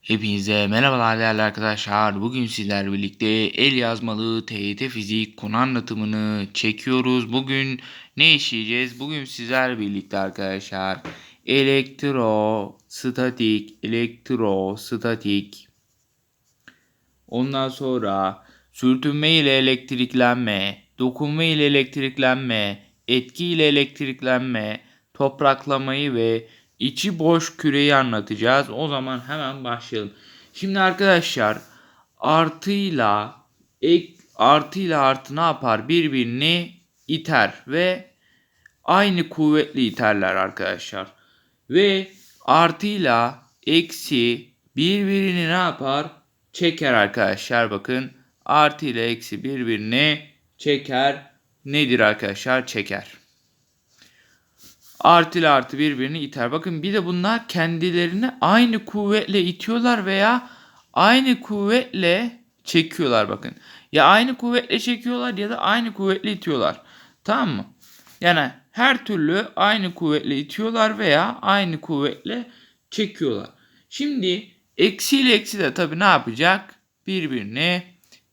Hepinize merhabalar değerli arkadaşlar. Bugün sizler birlikte el yazmalı TYT fizik konu anlatımını çekiyoruz. Bugün ne işleyeceğiz? Bugün sizler birlikte arkadaşlar elektrostatik, elektrostatik ondan sonra sürtünme ile elektriklenme, dokunma ile elektriklenme, etki ile elektriklenme, topraklamayı ve içi boş küreyi anlatacağız. O zaman hemen başlayalım. Şimdi arkadaşlar artıyla ek, artıyla artı ne yapar? Birbirini iter ve aynı kuvvetli iterler arkadaşlar. Ve artıyla eksi birbirini ne yapar? Çeker arkadaşlar bakın. Artı ile eksi birbirini çeker. Nedir arkadaşlar? Çeker. Artı ile artı birbirini iter. Bakın bir de bunlar kendilerini aynı kuvvetle itiyorlar veya aynı kuvvetle çekiyorlar bakın. Ya aynı kuvvetle çekiyorlar ya da aynı kuvvetle itiyorlar. Tamam mı? Yani her türlü aynı kuvvetle itiyorlar veya aynı kuvvetle çekiyorlar. Şimdi eksi ile eksi de tabii ne yapacak? Birbirini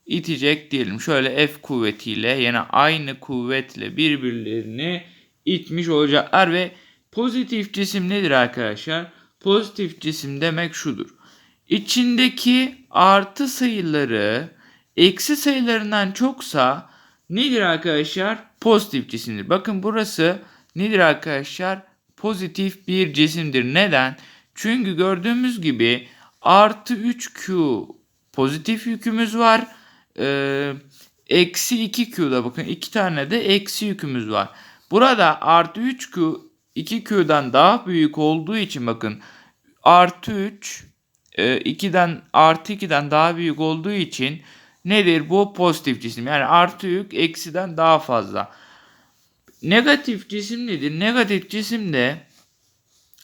itecek diyelim. Şöyle F kuvvetiyle yine aynı kuvvetle birbirlerini itmiş olacaklar ve pozitif cisim nedir arkadaşlar? Pozitif cisim demek şudur. İçindeki artı sayıları eksi sayılarından çoksa nedir arkadaşlar? Pozitif cisimdir. Bakın burası nedir arkadaşlar? Pozitif bir cisimdir. Neden? Çünkü gördüğümüz gibi artı 3Q pozitif yükümüz var. Ee, eksi 2Q'da bakın iki tane de eksi yükümüz var. Burada artı 3Q 2Q'dan daha büyük olduğu için bakın artı 3 2'den artı 2'den daha büyük olduğu için nedir bu pozitif cisim yani artı yük eksiden daha fazla. Negatif cisim nedir? Negatif cisim de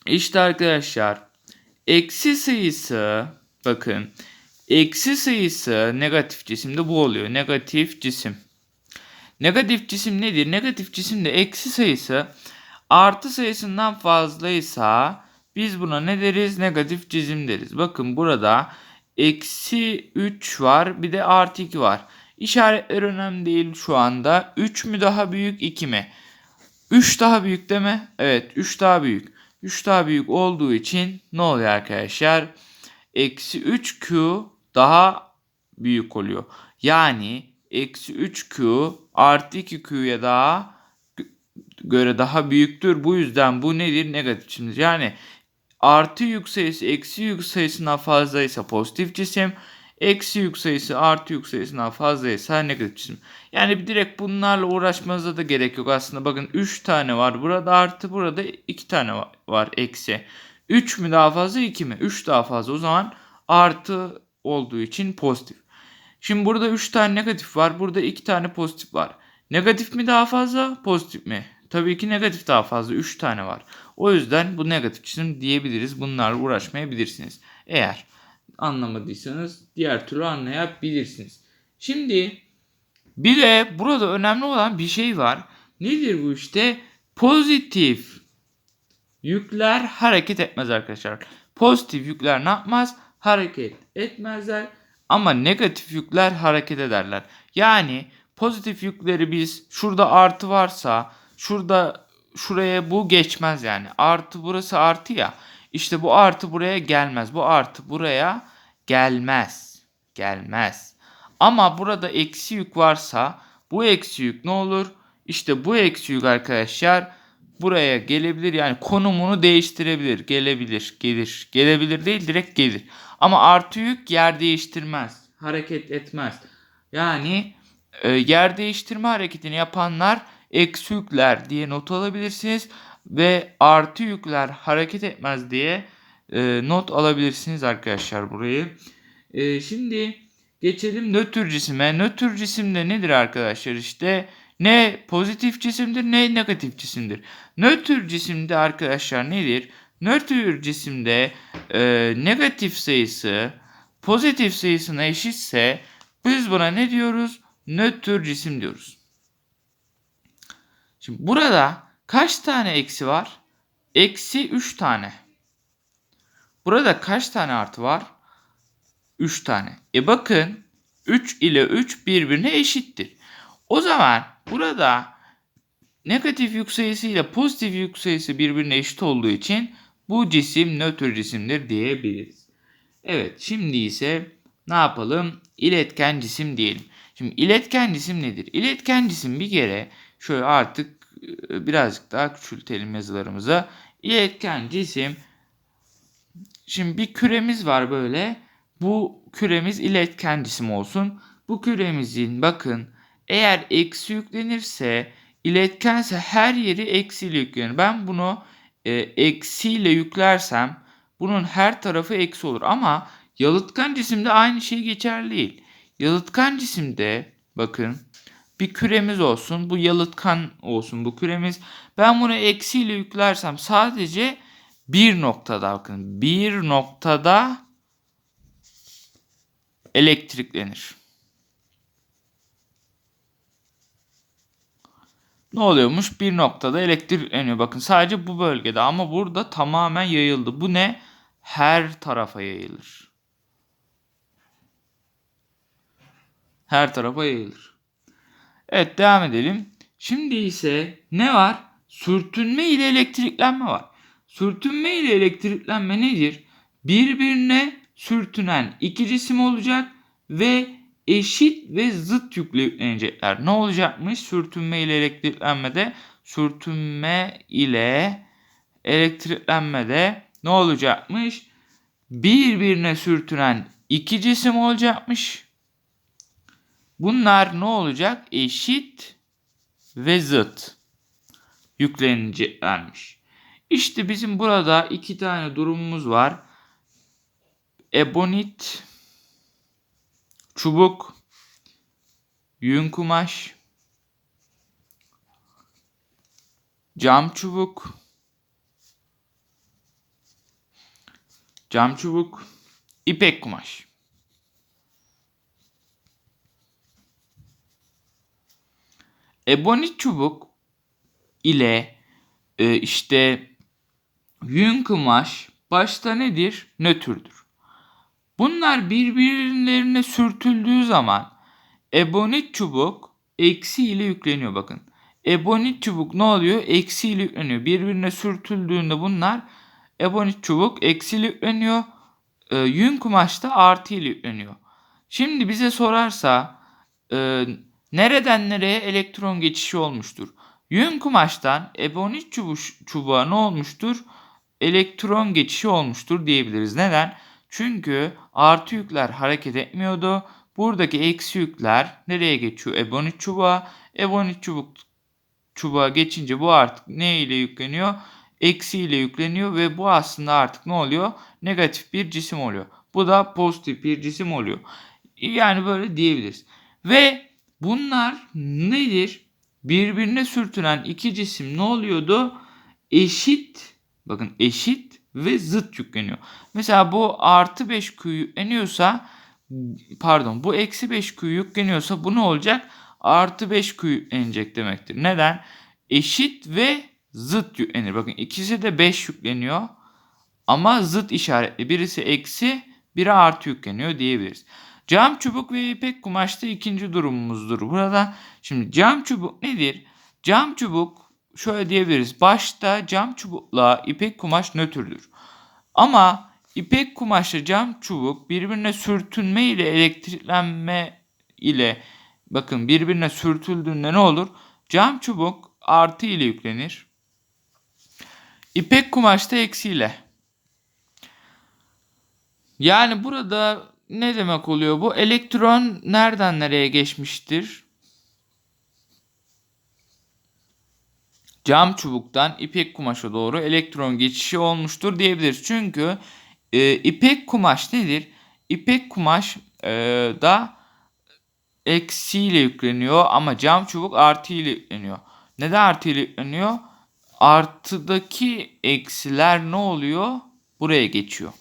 işte arkadaşlar eksi sayısı bakın eksi sayısı negatif cisimde bu oluyor. Negatif cisim. Negatif cisim nedir? Negatif cisimde eksi sayısı artı sayısından fazlaysa biz buna ne deriz? Negatif cisim deriz. Bakın burada eksi 3 var bir de artı 2 var. İşaretler önemli değil şu anda. 3 mü daha büyük 2 mi? 3 daha büyük değil mi? Evet 3 daha büyük. 3 daha büyük olduğu için ne oluyor arkadaşlar? Eksi 3Q daha büyük oluyor. Yani eksi 3Q artı 2Q'ya daha göre daha büyüktür. Bu yüzden bu nedir? Negatif cisimdir. Yani artı yük sayısı eksi yük sayısından fazlaysa pozitif cisim. Eksi yük sayısı artı yük sayısından fazlaysa negatif cisim. Yani direkt bunlarla uğraşmanıza da gerek yok aslında. Bakın 3 tane var. Burada artı burada 2 tane var eksi. 3 mü daha fazla 2 mi? 3 daha fazla. O zaman artı olduğu için pozitif. Şimdi burada 3 tane negatif var. Burada 2 tane pozitif var. Negatif mi daha fazla pozitif mi? Tabii ki negatif daha fazla 3 tane var. O yüzden bu negatif cisim diyebiliriz. Bunlarla uğraşmayabilirsiniz. Eğer anlamadıysanız diğer türlü anlayabilirsiniz. Şimdi bir de burada önemli olan bir şey var. Nedir bu işte? Pozitif yükler hareket etmez arkadaşlar. Pozitif yükler ne yapmaz? Hareket etmezler. Ama negatif yükler hareket ederler. Yani pozitif yükleri biz şurada artı varsa şurada şuraya bu geçmez yani. Artı burası artı ya. İşte bu artı buraya gelmez. Bu artı buraya gelmez. Gelmez. Ama burada eksi yük varsa bu eksi yük ne olur? İşte bu eksi yük arkadaşlar buraya gelebilir. Yani konumunu değiştirebilir. Gelebilir. Gelir. Gelebilir değil direkt gelir. Ama artı yük yer değiştirmez. Hareket etmez. Yani e, yer değiştirme hareketini yapanlar eksi yükler diye not alabilirsiniz. Ve artı yükler hareket etmez diye e, not alabilirsiniz arkadaşlar burayı. E, şimdi geçelim nötr cisime. Nötr cisim de nedir arkadaşlar? İşte ne pozitif cisimdir ne negatif cisimdir. Nötr cisimde arkadaşlar nedir? Nötr cisimde e, negatif sayısı pozitif sayısına eşitse biz buna ne diyoruz? Nötr cisim diyoruz. Şimdi burada kaç tane eksi var? Eksi 3 tane. Burada kaç tane artı var? 3 tane. E bakın 3 ile 3 birbirine eşittir. O zaman burada negatif yük sayısı ile pozitif yük sayısı birbirine eşit olduğu için bu cisim nötr cisimdir diyebiliriz. Evet şimdi ise ne yapalım? İletken cisim diyelim. Şimdi iletken cisim nedir? İletken cisim bir kere şöyle artık e, birazcık daha küçültelim yazılarımıza. İletken cisim şimdi bir küremiz var böyle. Bu küremiz iletken cisim olsun. Bu küremizin bakın eğer eksi yüklenirse iletkense her yeri eksiyle yüklenir. Ben bunu e, eksiyle yüklersem bunun her tarafı eksi olur. Ama yalıtkan cisimde aynı şey geçerli değil. Yalıtkan cisimde bakın bir küremiz olsun. Bu yalıtkan olsun bu küremiz. Ben bunu eksiyle yüklersem sadece bir noktada bakın bir noktada elektriklenir. Ne oluyormuş? Bir noktada elektrikleniyor. Bakın sadece bu bölgede ama burada tamamen yayıldı. Bu ne? Her tarafa yayılır. Her tarafa yayılır. Evet devam edelim. Şimdi ise ne var? Sürtünme ile elektriklenme var. Sürtünme ile elektriklenme nedir? Birbirine sürtünen iki cisim olacak ve eşit ve zıt yüklü yüklenecekler. Ne olacakmış? Sürtünme ile elektriklenmede sürtünme ile elektriklenmede ne olacakmış? Birbirine sürtünen iki cisim olacakmış. Bunlar ne olacak? Eşit ve zıt yükleneceklermiş. İşte bizim burada iki tane durumumuz var. Ebonit, çubuk, yün kumaş, cam çubuk, cam çubuk, ipek kumaş. Ebonit çubuk ile e, işte yün kumaş başta nedir? Nötrdür. Bunlar birbirlerine sürtüldüğü zaman ebonit çubuk eksi ile yükleniyor bakın. Ebonit çubuk ne oluyor? Eksi ile yükleniyor. Birbirine sürtüldüğünde bunlar ebonit çubuk eksi ile yükleniyor. E, yün kumaş da artı ile yükleniyor. Şimdi bize sorarsa e, nereden nereye elektron geçişi olmuştur? Yün kumaştan ebonit çubuğa ne olmuştur? Elektron geçişi olmuştur diyebiliriz. Neden? Çünkü artı yükler hareket etmiyordu. Buradaki eksi yükler nereye geçiyor? Ebonit çubuğa. Ebonit çubuk çubuğa geçince bu artık ne ile yükleniyor? Eksi ile yükleniyor ve bu aslında artık ne oluyor? Negatif bir cisim oluyor. Bu da pozitif bir cisim oluyor. Yani böyle diyebiliriz. Ve bunlar nedir? Birbirine sürtünen iki cisim ne oluyordu? Eşit, bakın eşit ve zıt yükleniyor. Mesela bu artı 5 Q yükleniyorsa pardon bu eksi 5 Q yükleniyorsa bu ne olacak? Artı 5 Q yüklenecek demektir. Neden? Eşit ve zıt yüklenir. Bakın ikisi de 5 yükleniyor. Ama zıt işaretli. Birisi eksi, biri artı yükleniyor diyebiliriz. Cam çubuk ve ipek kumaşta ikinci durumumuzdur. Burada şimdi cam çubuk nedir? Cam çubuk şöyle diyebiliriz. Başta cam çubukla ipek kumaş nötrdür. Ama ipek kumaşla cam çubuk birbirine sürtünme ile elektriklenme ile bakın birbirine sürtüldüğünde ne olur? Cam çubuk artı ile yüklenir. İpek kumaşta eksiyle. Yani burada ne demek oluyor bu? Elektron nereden nereye geçmiştir? Cam çubuktan ipek kumaşa doğru elektron geçişi olmuştur diyebiliriz. Çünkü e, ipek kumaş nedir? İpek kumaş e, da eksiyle yükleniyor ama cam çubuk artı ile yükleniyor. Neden artı ile yükleniyor? Artıdaki eksiler ne oluyor? Buraya geçiyor.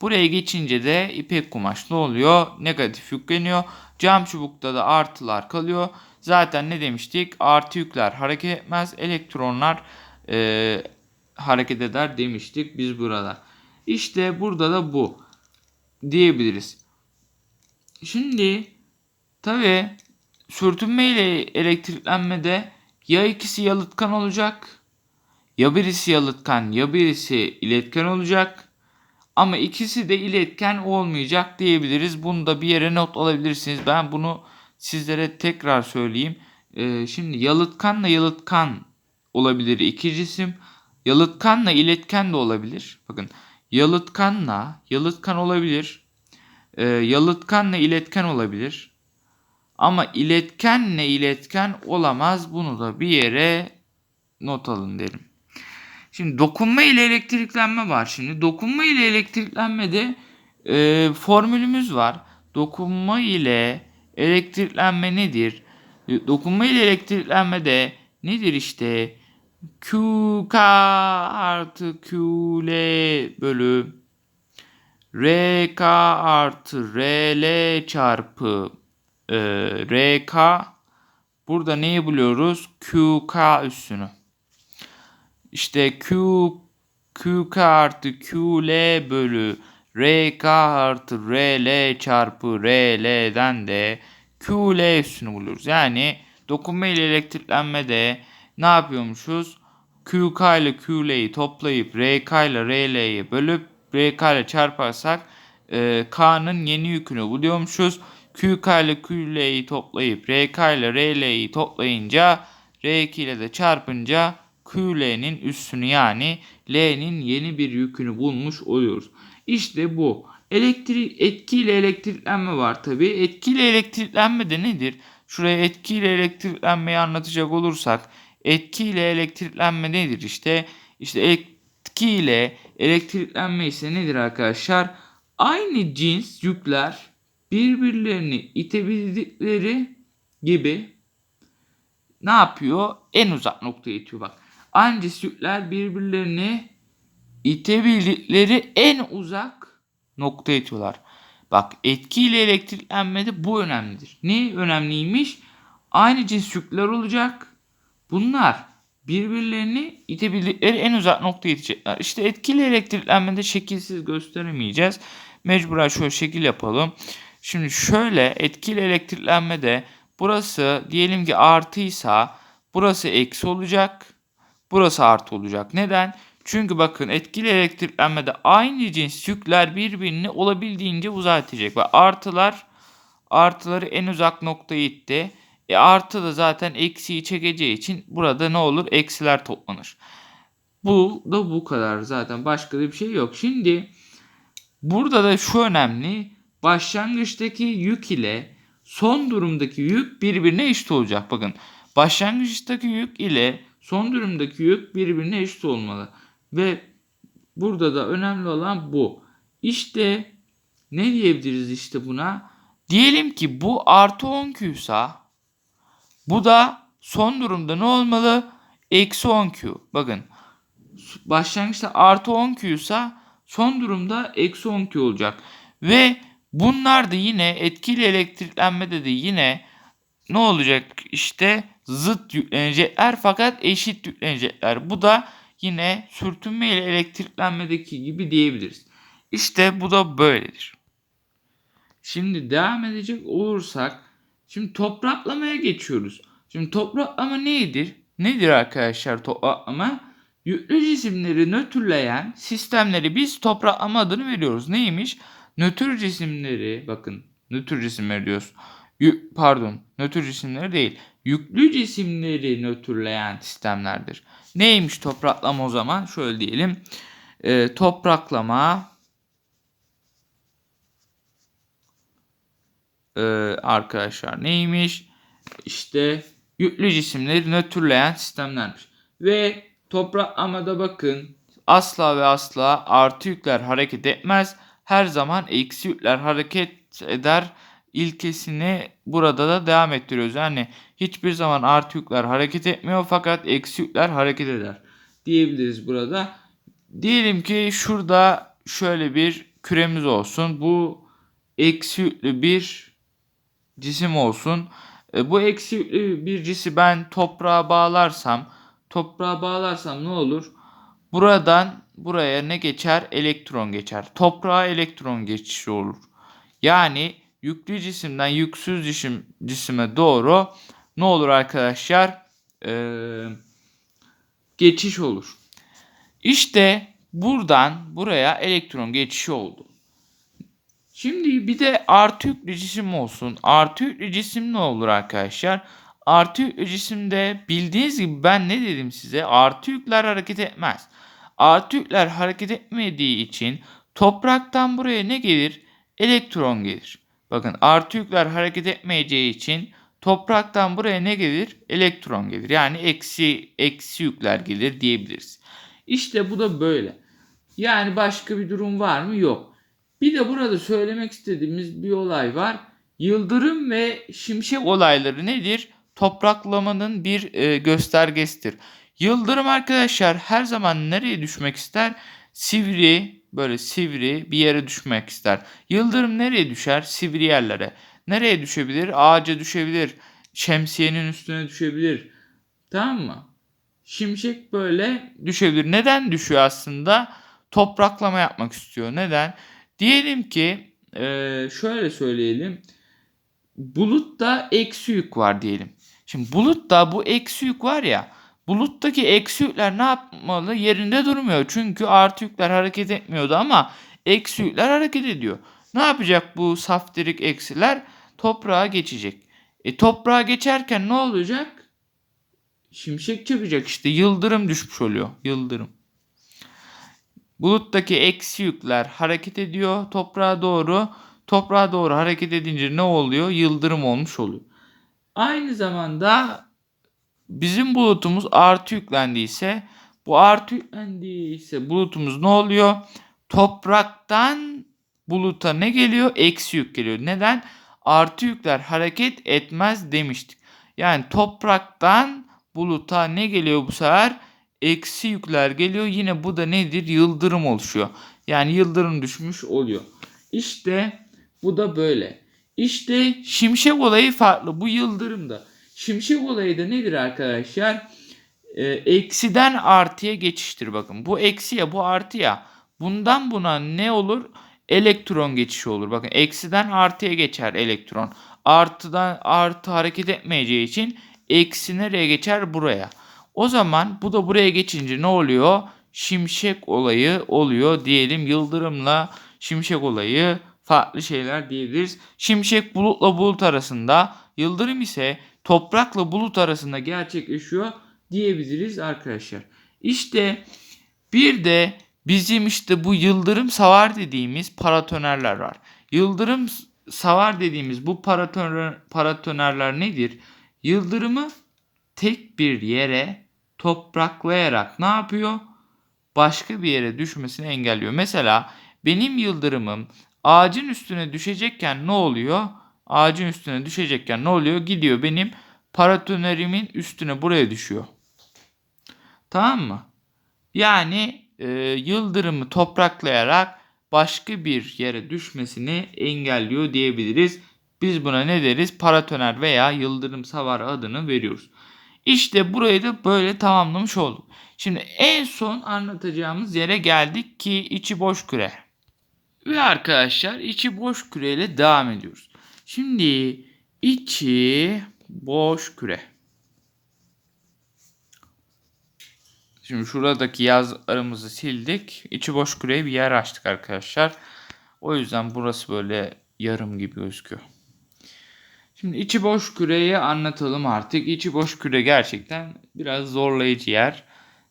Buraya geçince de ipek kumaş ne oluyor? Negatif yükleniyor. Cam çubukta da artılar kalıyor. Zaten ne demiştik? Artı yükler hareket etmez. Elektronlar e, hareket eder demiştik biz burada. İşte burada da bu diyebiliriz. Şimdi tabi sürtünme ile elektriklenmede ya ikisi yalıtkan olacak ya birisi yalıtkan ya birisi iletken olacak. Ama ikisi de iletken olmayacak diyebiliriz. Bunu da bir yere not alabilirsiniz. Ben bunu sizlere tekrar söyleyeyim. Ee, şimdi yalıtkanla yalıtkan olabilir iki cisim. Yalıtkanla iletken de olabilir. Bakın yalıtkanla yalıtkan olabilir. Ee, yalıtkanla iletken olabilir. Ama iletkenle iletken olamaz. Bunu da bir yere not alın derim. Şimdi dokunma ile elektriklenme var. Şimdi dokunma ile elektriklenmede e, formülümüz var. Dokunma ile elektriklenme nedir? E, Dokunma ile elektriklenmede nedir işte? QK artı QL bölü RK artı RL çarpı e, RK burada neyi buluyoruz? QK üssünü. İşte Q QK artı QL bölü RK artı RL çarpı RL'den de QL üstünü buluyoruz. Yani dokunma ile elektriklenmede ne yapıyormuşuz? QK ile QL'yi toplayıp RK ile RL'yi bölüp RK ile çarparsak e, K'nın yeni yükünü buluyormuşuz. QK ile QL'yi toplayıp RK ile RL'yi toplayınca R2 ile de çarpınca QL'nin üstünü yani L'nin yeni bir yükünü bulmuş oluyoruz. İşte bu. Elektrik etkiyle elektriklenme var tabi. Etkiyle elektriklenme de nedir? Şuraya etkiyle elektriklenmeyi anlatacak olursak etkiyle elektriklenme nedir işte? İşte etkiyle elektriklenme ise nedir arkadaşlar? Aynı cins yükler birbirlerini itebildikleri gibi ne yapıyor? En uzak noktaya itiyor bak. Aynı cins yükler birbirlerini itebildikleri en uzak noktaya itiyorlar. Bak etkiyle elektriklenmede bu önemlidir. Ne önemliymiş? Aynı cins yükler olacak. Bunlar birbirlerini itebildikleri en uzak noktaya itecekler. İşte etkili elektriklenmede şekilsiz gösteremeyeceğiz. Mecburen şöyle şekil yapalım. Şimdi şöyle etkili elektriklenmede burası diyelim ki artıysa burası eksi olacak. Burası artı olacak. Neden? Çünkü bakın etkili elektriklenmede aynı cins yükler birbirini olabildiğince uzatacak. Ve artılar artıları en uzak noktaya itti. E artı da zaten eksiyi çekeceği için burada ne olur? Eksiler toplanır. Bu da bu kadar zaten. Başka da bir şey yok. Şimdi burada da şu önemli. Başlangıçtaki yük ile son durumdaki yük birbirine eşit olacak. Bakın başlangıçtaki yük ile son durumdaki yük birbirine eşit olmalı. Ve burada da önemli olan bu. İşte ne diyebiliriz işte buna? Diyelim ki bu artı 10 Q'sa bu da son durumda ne olmalı? Eksi 10 Q. Bakın başlangıçta artı 10 Q'sa son durumda eksi 10 Q olacak. Ve bunlar da yine etkili elektriklenmede de yine ne olacak? İşte zıt yüklenecekler fakat eşit yüklenecekler. Bu da yine sürtünme ile elektriklenmedeki gibi diyebiliriz. İşte bu da böyledir. Şimdi devam edecek olursak şimdi topraklamaya geçiyoruz. Şimdi topraklama nedir? Nedir arkadaşlar topraklama? Yüklü cisimleri nötrleyen sistemleri biz topraklama adını veriyoruz. Neymiş? Nötr cisimleri bakın nötr cisimleri diyoruz. Yük, pardon nötr cisimleri değil. Yüklü cisimleri nötrleyen sistemlerdir. Neymiş topraklama o zaman? Şöyle diyelim. Ee, topraklama Ee, arkadaşlar neymiş? İşte yüklü cisimleri nötrleyen sistemlermiş. Ve topraklamada bakın asla ve asla artı yükler hareket etmez. Her zaman eksi yükler hareket eder ilkesini burada da devam ettiriyoruz. Yani hiçbir zaman artı yükler hareket etmiyor fakat eksi yükler hareket eder diyebiliriz burada. Diyelim ki şurada şöyle bir küremiz olsun. Bu eksi yüklü bir cisim olsun. E, bu eksi yüklü bir cisi ben toprağa bağlarsam, toprağa bağlarsam ne olur? Buradan buraya ne geçer? Elektron geçer. Toprağa elektron geçişi olur. Yani yüklü cisimden yüksüz cisim cisime doğru ne olur arkadaşlar? Ee, geçiş olur. İşte buradan buraya elektron geçişi oldu. Şimdi bir de artı yüklü cisim olsun. Artı yüklü cisim ne olur arkadaşlar? Artı yüklü cisimde bildiğiniz gibi ben ne dedim size? Artı yükler hareket etmez. Artı yükler hareket etmediği için topraktan buraya ne gelir? Elektron gelir. Bakın artı yükler hareket etmeyeceği için topraktan buraya ne gelir? Elektron gelir. Yani eksi eksi yükler gelir diyebiliriz. İşte bu da böyle. Yani başka bir durum var mı? Yok. Bir de burada söylemek istediğimiz bir olay var. Yıldırım ve şimşek olayları nedir? Topraklamanın bir e, göstergesidir. Yıldırım arkadaşlar her zaman nereye düşmek ister? Sivri, böyle sivri bir yere düşmek ister. Yıldırım nereye düşer? Sivri yerlere. Nereye düşebilir? Ağaca düşebilir. Şemsiyenin üstüne düşebilir. Tamam mı? Şimşek böyle düşebilir. Neden düşüyor aslında? Topraklama yapmak istiyor. Neden? Diyelim ki e, şöyle söyleyelim. Bulutta eksi yük var diyelim. Şimdi bulutta bu eksi yük var ya. Buluttaki eksi yükler ne yapmalı? Yerinde durmuyor. Çünkü artı yükler hareket etmiyordu ama eksi yükler hareket ediyor. Ne yapacak bu saftirik eksiler? Toprağa geçecek. E toprağa geçerken ne olacak? Şimşek çakacak işte yıldırım düşmüş oluyor. Yıldırım. Buluttaki eksi yükler hareket ediyor toprağa doğru. Toprağa doğru hareket edince ne oluyor? Yıldırım olmuş oluyor. Aynı zamanda bizim bulutumuz artı yüklendiyse bu artı yüklendiyse bulutumuz ne oluyor? Topraktan buluta ne geliyor? Eksi yük geliyor. Neden? Artı yükler hareket etmez demiştik. Yani topraktan buluta ne geliyor bu sefer? Eksi yükler geliyor. Yine bu da nedir? Yıldırım oluşuyor. Yani yıldırım düşmüş oluyor. İşte bu da böyle. İşte şimşek olayı farklı. Bu yıldırım da. Şimşek olayı da nedir arkadaşlar? Ee, eksiden artıya geçiştir bakın. Bu eksi ya bu artı ya. Bundan buna ne olur? Elektron geçişi olur. Bakın eksiden artıya geçer elektron. Artıdan artı hareket etmeyeceği için eksi nereye geçer? Buraya. O zaman bu da buraya geçince ne oluyor? Şimşek olayı oluyor diyelim. Yıldırımla şimşek olayı farklı şeyler diyebiliriz. Şimşek bulutla bulut arasında, yıldırım ise toprakla bulut arasında gerçekleşiyor diyebiliriz arkadaşlar. İşte bir de bizim işte bu yıldırım savar dediğimiz paratonerler var. Yıldırım savar dediğimiz bu paratoner, paratonerler nedir? Yıldırımı tek bir yere topraklayarak ne yapıyor? Başka bir yere düşmesini engelliyor. Mesela benim yıldırımım ağacın üstüne düşecekken ne oluyor? Ağacın üstüne düşecekken ne oluyor? Gidiyor benim paratonerimin üstüne buraya düşüyor. Tamam mı? Yani e, yıldırımı topraklayarak başka bir yere düşmesini engelliyor diyebiliriz. Biz buna ne deriz? Paratoner veya yıldırım savar adını veriyoruz. İşte burayı da böyle tamamlamış olduk. Şimdi en son anlatacağımız yere geldik ki içi boş küre. Ve arkadaşlar içi boş küreyle devam ediyoruz. Şimdi içi boş küre. Şimdi şuradaki yazarımızı sildik. İçi boş küreye bir yer açtık arkadaşlar. O yüzden burası böyle yarım gibi gözüküyor. Şimdi içi boş küreyi anlatalım artık. İçi boş küre gerçekten biraz zorlayıcı yer.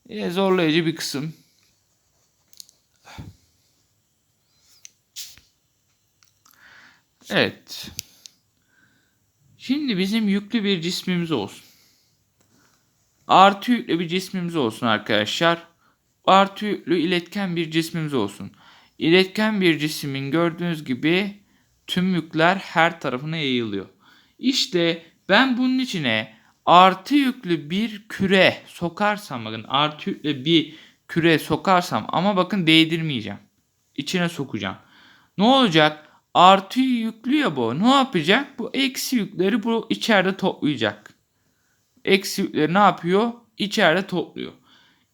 E, zorlayıcı bir kısım. Evet. Şimdi bizim yüklü bir cismimiz olsun. Artı yüklü bir cismimiz olsun arkadaşlar. Artı yüklü iletken bir cismimiz olsun. İletken bir cismin gördüğünüz gibi tüm yükler her tarafına yayılıyor. İşte ben bunun içine artı yüklü bir küre sokarsam bakın artı yüklü bir küre sokarsam ama bakın değdirmeyeceğim. İçine sokacağım. Ne olacak? Artı yüklü ya bu. Ne yapacak? Bu eksi yükleri bu içeride toplayacak. Eksi yükleri ne yapıyor? İçeride topluyor.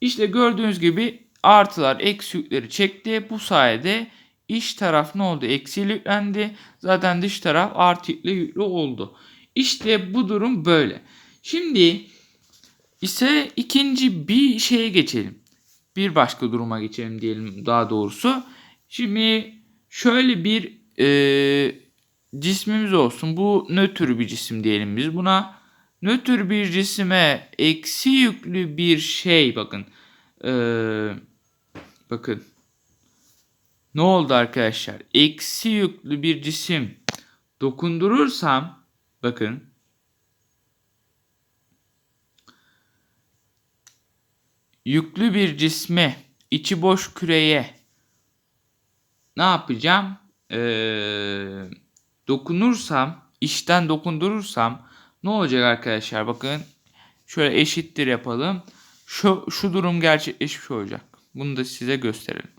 İşte gördüğünüz gibi artılar eksi yükleri çekti. Bu sayede iç taraf ne oldu? Eksiyle yüklendi. Zaten dış taraf artı ile yüklü oldu. İşte bu durum böyle. Şimdi ise ikinci bir şeye geçelim. Bir başka duruma geçelim diyelim daha doğrusu. Şimdi şöyle bir e, cismimiz olsun. Bu nötr bir cisim diyelim biz buna. Nötr bir cisime eksi yüklü bir şey bakın. E, bakın. Ne oldu arkadaşlar? Eksi yüklü bir cisim dokundurursam bakın yüklü bir cisme içi boş küreye ne yapacağım? Ee, dokunursam, içten dokundurursam ne olacak arkadaşlar? Bakın şöyle eşittir yapalım. Şu, şu durum gerçekleşmiş olacak. Bunu da size gösterelim.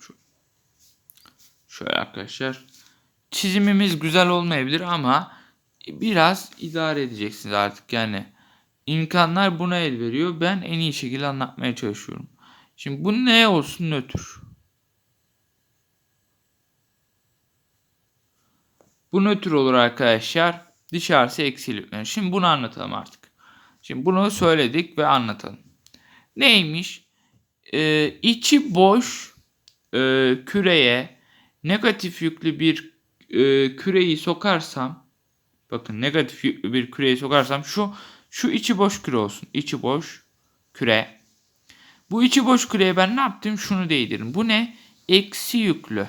Şöyle arkadaşlar. Çizimimiz güzel olmayabilir ama biraz idare edeceksiniz artık yani. İmkanlar buna el veriyor. Ben en iyi şekilde anlatmaya çalışıyorum. Şimdi bu ne olsun nötr. Bu nötr olur arkadaşlar. Dışarısı eksilik. Şimdi bunu anlatalım artık. Şimdi bunu söyledik ve anlatalım. Neymiş? Ee, içi boş e, küreye negatif yüklü bir e, küreyi sokarsam bakın negatif yüklü bir küreyi sokarsam şu şu içi boş küre olsun. İçi boş küre. Bu içi boş küreye ben ne yaptım? Şunu değdiririm. Bu ne? Eksi yüklü.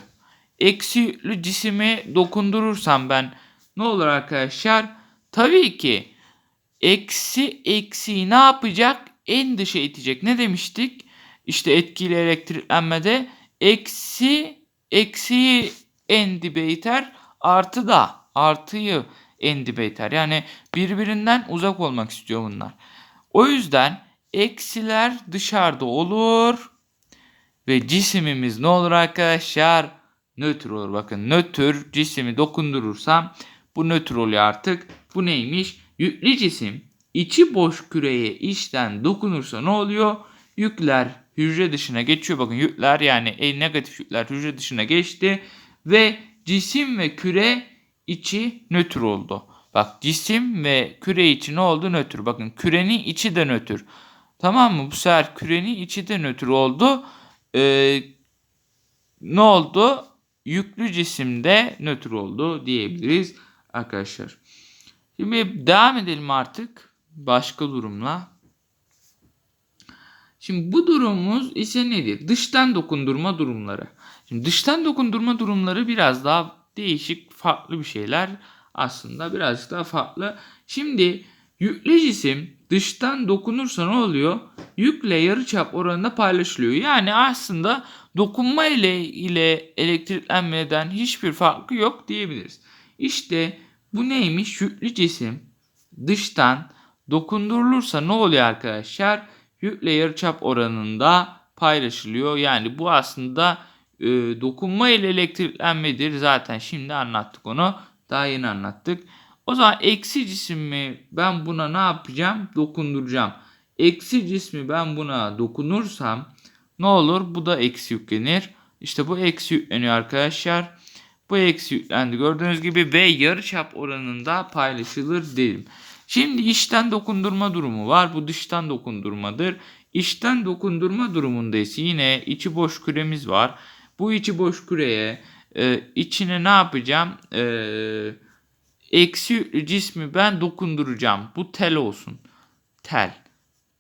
Eksi yüklü cisimi dokundurursam ben ne olur arkadaşlar? Tabii ki eksi eksiyi ne yapacak? En dışa itecek. Ne demiştik? İşte etkili elektriklenmede eksi eksiyi en dibe iter artı da artıyı en dibe iter. Yani birbirinden uzak olmak istiyor bunlar. O yüzden eksiler dışarıda olur ve cisimimiz ne olur arkadaşlar? Nötr olur. Bakın nötr cisimi dokundurursam bu nötr oluyor artık. Bu neymiş? Yüklü cisim içi boş küreye içten dokunursa ne oluyor? Yükler hücre dışına geçiyor. Bakın yükler yani en negatif yükler hücre dışına geçti ve cisim ve küre içi nötr oldu. Bak cisim ve küre içi ne oldu? Nötr. Bakın kürenin içi de nötr. Tamam mı? Bu sefer kürenin içi de nötr oldu. Ee, ne oldu? Yüklü cisimde nötr oldu diyebiliriz arkadaşlar. Şimdi devam edelim artık başka durumla. Şimdi bu durumumuz ise nedir? Dıştan dokundurma durumları. Şimdi dıştan dokundurma durumları biraz daha değişik, farklı bir şeyler aslında birazcık daha farklı. Şimdi yüklü cisim dıştan dokunursa ne oluyor? Yükle yarıçap oranında paylaşılıyor. Yani aslında dokunma ile ile elektriklenmeden hiçbir farkı yok diyebiliriz. İşte bu neymiş? Yüklü cisim dıştan dokundurulursa ne oluyor arkadaşlar? Yükle yarıçap oranında paylaşılıyor. Yani bu aslında e, dokunma ile elektriklenmedir. Zaten şimdi anlattık onu. Daha yeni anlattık. O zaman eksi cismi ben buna ne yapacağım? Dokunduracağım. Eksi cismi ben buna dokunursam ne olur? Bu da eksi yüklenir. İşte bu eksi yükleniyor arkadaşlar. Bu eksi yüklendi gördüğünüz gibi ve yarıçap oranında paylaşılır dedim. Şimdi içten dokundurma durumu var. Bu dıştan dokundurmadır. İçten dokundurma durumunda ise yine içi boş küremiz var. Bu içi boş küreye e, içine ne yapacağım? E, eksi cismi ben dokunduracağım. Bu tel olsun. Tel.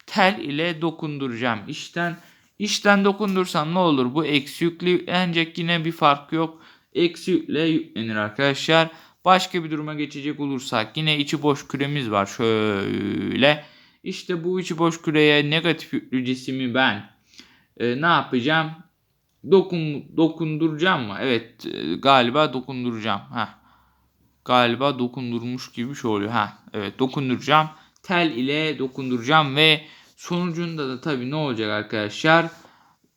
Tel ile dokunduracağım. İçten içten dokundursam ne olur? Bu eksi yüklenecek yine bir fark yok. Eksi yükle yüklenir arkadaşlar. Başka bir duruma geçecek olursak yine içi boş küremiz var. Şöyle. İşte bu içi boş küreye negatif yüklü cisimi ben e, ne yapacağım? Dokun, dokunduracağım mı? Evet e, galiba dokunduracağım. Heh. Galiba dokundurmuş gibi şey oluyor. Ha, evet dokunduracağım. Tel ile dokunduracağım ve sonucunda da tabii ne olacak arkadaşlar?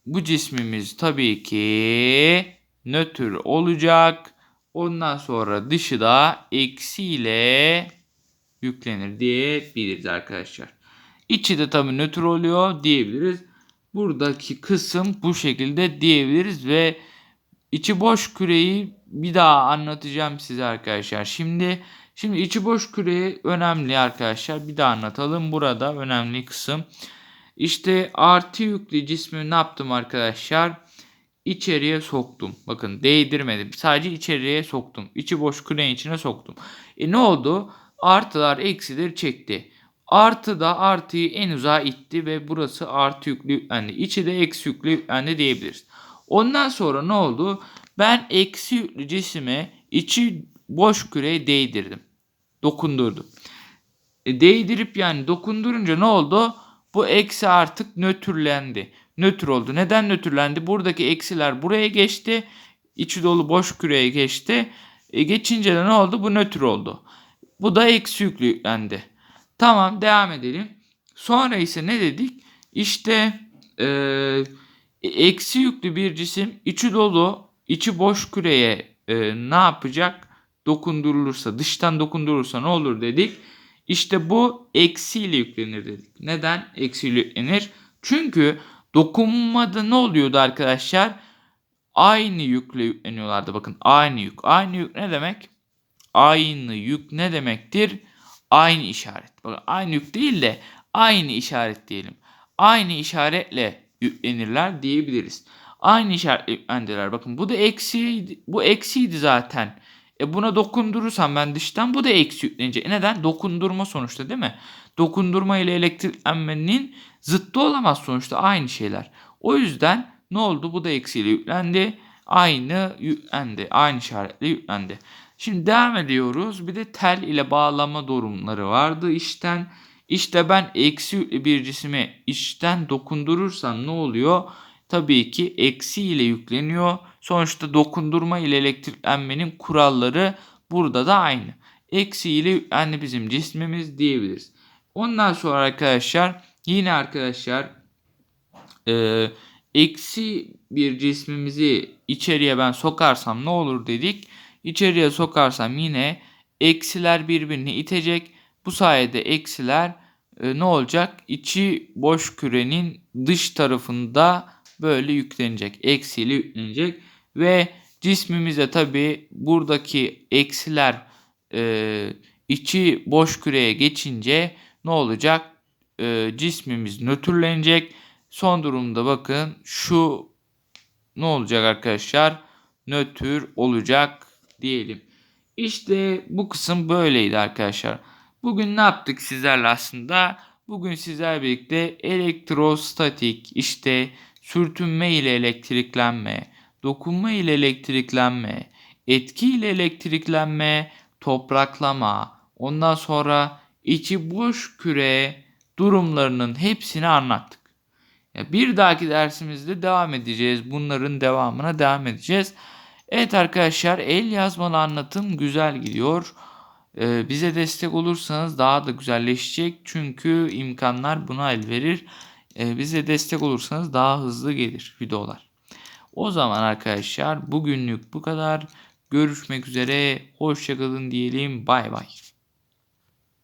Bu cismimiz tabii ki nötr olacak. Ondan sonra dışı da eksi ile yüklenir diyebiliriz arkadaşlar. İçi de tabii nötr oluyor diyebiliriz. Buradaki kısım bu şekilde diyebiliriz ve içi boş küreyi bir daha anlatacağım size arkadaşlar. Şimdi şimdi içi boş küre önemli arkadaşlar. Bir daha anlatalım. Burada önemli kısım. İşte artı yüklü cismi ne yaptım arkadaşlar? İçeriye soktum. Bakın değdirmedim. Sadece içeriye soktum. İçi boş küreğin içine soktum. E ne oldu? Artılar eksileri çekti. Artı da artıyı en uzağa itti ve burası artı yüklü yüklendi. İçi de eksi yüklü yüklendi diyebiliriz. Ondan sonra ne oldu? Ben eksi yüklü cisime içi boş küreye değdirdim. Dokundurdum. E, değdirip yani dokundurunca ne oldu? Bu eksi artık nötrlendi. Nötr oldu. Neden nötrlendi? Buradaki eksiler buraya geçti. İçi dolu boş küreye geçti. E, geçince de ne oldu? Bu nötr oldu. Bu da eksi yüklü yüklendi. Tamam devam edelim. Sonra ise ne dedik? İşte e, eksi yüklü bir cisim içi dolu içi boş küreye e, ne yapacak? Dokundurulursa dıştan dokundurulursa ne olur dedik? İşte bu eksiyle yüklenir dedik. Neden eksiyle yüklenir? Çünkü dokunmada ne oluyordu arkadaşlar? Aynı yükle yükleniyorlardı. Bakın aynı yük. Aynı yük ne demek? Aynı yük ne demektir? Aynı işaret. Bakın aynı yük değil de aynı işaret diyelim. Aynı işaretle yüklenirler diyebiliriz. Aynı işaretle yüklendiler. Bakın bu da eksi bu eksiydi zaten. E buna dokundurursam ben dıştan bu da eksi yüklenecek. E neden? Dokundurma sonuçta değil mi? Dokundurma ile elektriklenmenin zıttı olamaz sonuçta aynı şeyler. O yüzden ne oldu? Bu da eksiyle yüklendi. Aynı yüklendi. Aynı işaretle yüklendi. Şimdi devam ediyoruz. Bir de tel ile bağlama durumları vardı işten. İşte ben eksi yüklü bir cisime içten dokundurursam ne oluyor? Tabii ki eksi ile yükleniyor. Sonuçta dokundurma ile elektriklenmenin kuralları burada da aynı. Eksi ile yüklendi bizim cismimiz diyebiliriz. Ondan sonra arkadaşlar yine arkadaşlar e, eksi bir cismimizi içeriye ben sokarsam ne olur dedik. İçeriye sokarsam yine eksiler birbirini itecek. Bu sayede eksiler e, ne olacak? İçi boş kürenin dış tarafında böyle yüklenecek. Eksiyle yüklenecek. Ve cismimize tabi buradaki eksiler e, içi boş küreye geçince ne olacak? E, cismimiz nötrlenecek. Son durumda bakın şu ne olacak arkadaşlar? Nötr olacak diyelim. İşte bu kısım böyleydi arkadaşlar. Bugün ne yaptık sizlerle aslında? Bugün sizler birlikte elektrostatik işte sürtünme ile elektriklenme, dokunma ile elektriklenme, etki ile elektriklenme, topraklama, ondan sonra içi boş küre durumlarının hepsini anlattık. Bir dahaki dersimizde devam edeceğiz. Bunların devamına devam edeceğiz. Evet arkadaşlar el yazmalı anlatım güzel gidiyor. Ee, bize destek olursanız daha da güzelleşecek. Çünkü imkanlar buna el verir. Ee, bize destek olursanız daha hızlı gelir videolar. O zaman arkadaşlar bugünlük bu kadar. Görüşmek üzere. Hoşçakalın diyelim. Bay bay.